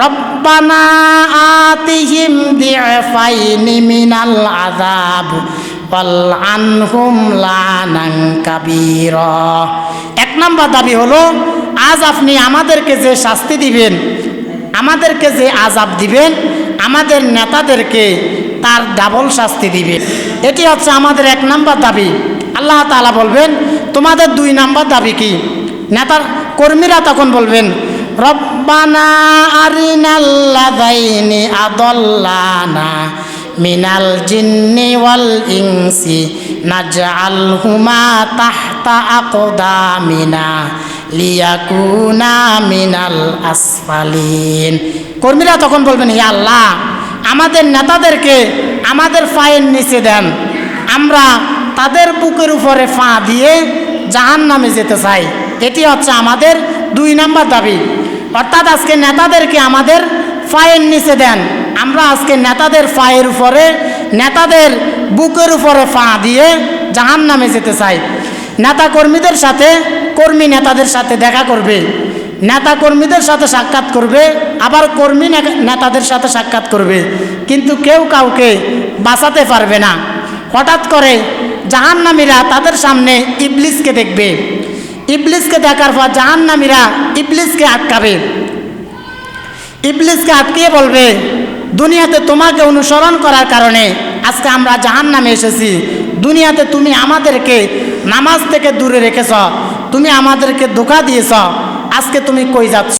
রব্বানা আতিহিম দিফাইনি মিনাল আযাব ওয়াল আনহুম লানান কাবীরা। এক নম্বর দাবি হলো, আজ আপনি আমাদেরকে যে শাস্তি দিবেন, আমাদেরকে যে আজাব দিবেন, আমাদের নেতাদেরকে তার ডাবল শাস্তি দিবে এটি হচ্ছে আমাদের এক নাম্বার দাবি। আল্লাহ তাআলা বলবেন, তোমাদের দুই নাম্বার দাবি কি? নেতার কর্মীরা তখন বলবেন রব্বানা আরিনাল্লাদাইনি আদল্লানা মিনাল জিন্নি ওয়াল ইনসি নাজআলহুমা তাহতা আকদামিনা লিয়াকুনা মিনাল আসফালিন। কর্মীরা তখন বলবেন ইয়া আল্লাহ, আমাদের নেতাদেরকে আমাদের পায়ের নিচে দেন। আমরা তাদের বুকের উপরে ফা দিয়ে জাহান নামে যেতে চাই। এটি হচ্ছে আমাদের দুই নাম্বার দাবি। অর্থাৎ আজকে নেতাদেরকে আমাদের পায়ের নিচে দেন। আমরা আজকে নেতাদের পায়ের উপরে, নেতাদের বুকের উপরে ফা দিয়ে জাহান নামে যেতে চাই। নেতা কর্মীদের সাথে, কর্মী নেতাদের সাথে দেখা করবে। নেতা কর্মীদের সাথে সাক্ষাৎ করবে, আবার কর্মী নেতাদের সাথে সাক্ষাৎ করবে। কিন্তু কেউ কাউকে বাঁচাতে পারবে না। হঠাৎ করে জাহান্নামীরা তাদের সামনে ইবলিসকে দেখবে। ইবলিসকে দেখার পর জাহান্নামীরা ইবলিসকে আটকাবে। ইবলিসকে আটকিয়ে বলবে, দুনিয়াতে তোমাকে অনুসরণ করার কারণে আজকে আমরা জাহান নামে এসেছি। দুনিয়াতে তুমি আমাদেরকে নামাজ থেকে দূরে রেখেছ, তুমি আমাদেরকে ধোকা দিয়েছ। আজকে তুমি কই যাচ্ছ?